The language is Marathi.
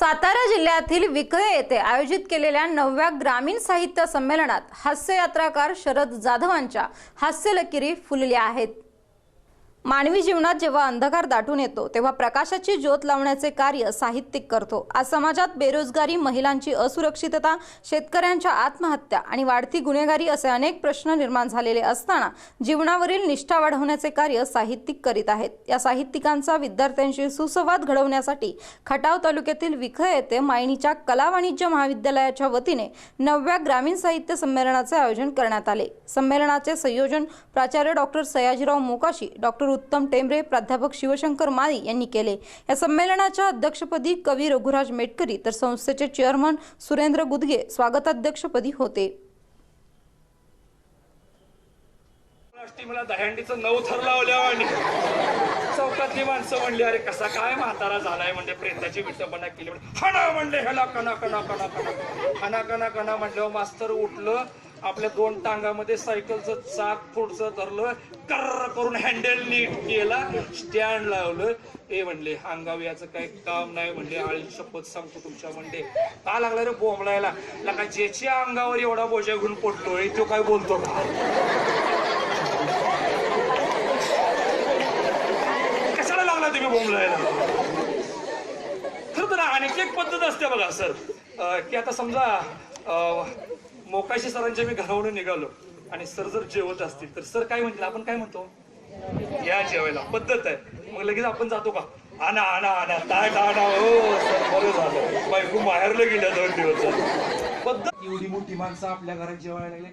सातारा जिल्ह्यातील विकळे येथे आयोजित केलेल्या नवव्या ग्रामीण साहित्य संमेलनात हास्ययात्राकार शरद जाधवांच्या हास्यलकिरी फुलल्या आहेत. मानवी जीवनात जेव्हा अंधकार दाटून येतो तेव्हा प्रकाशाची ज्योत लावण्याचे कार्य साहित्यिक करतो. आज समाजात बेरोजगारी महिलांची असुरक्षितता शेतकऱ्यांच्या आत्महत्या आणि वाढती गुन्हेगारी असे अनेक प्रश्न निर्माण झालेले असताना जीवनावरील निष्ठा वाढवण्याचे कार्य साहित्यिक करीत आहेत. या साहित्यिकांचा विद्यार्थ्यांशी सुसंवाद घडवण्यासाठी खटाव तालुक्यातील विख येथे मायणीच्या कला वाणिज्य महाविद्यालयाच्या वतीने नवव्या ग्रामीण साहित्य संमेलनाचे आयोजन करण्यात आले. संमेलनाचे संयोजन प्राचार्य डॉक्टर सयाजीराव मोकाशी डॉक्टर उत्तम टेंबरे प्राध्यापक शिवशंकर माळी यांनी केले. या संमेलनाच्या अध्यक्षपदी कवी रघुराज मेटकरी तर संस्थेचे चेअरमन सुरेंद्र गुदगे स्वागताध्यक्षपदी होते. मला दह्यांडीचं नऊ थर लावल्या चौकातली माणसं म्हणली अरे कसा काय म्हातारा झालाय? म्हणजे प्रेताची विटंबना केली. म्हणजे हणा! म्हणले ह्याला कणा कणा कणा कणा हना कणा कणा म्हणल्यावर मास्तर उठलं आपल्या दोन टांगामध्ये सायकलचं चाक पुढचं धरलं कर्र करून हँडल नीट केला स्टँड लावलं. ए म्हणले अंगाव याचं काही काम नाही म्हणले आळी शपथ सांगतो तुमच्या म्हणले. का लागला रे बोंबलायला? लका ज्याच्या अंगावर एवढा बोजा घेऊन पडतोय तो काय बोलतो का? कशाला लागला तुम्ही बोंबलायला? खरं तर आणखी एक पद्धत असते बघा सर. की आता समजा अं, मोकाशी सरांच्या मी घरावरून निघालो. आणि सर जर जेवत असतील तर सर काय म्हणतील? आपण काय म्हणतो? या जेवायला. पद्धत आहे. मग लगेच आपण जातो का? आणा आणा आणा ताट आणा हो सर बरं झालं. बायको माहेरला गेल्या दोन दिवस पद्धत एवढी मोठी माणसं आपल्या घरात जेवायला लागले.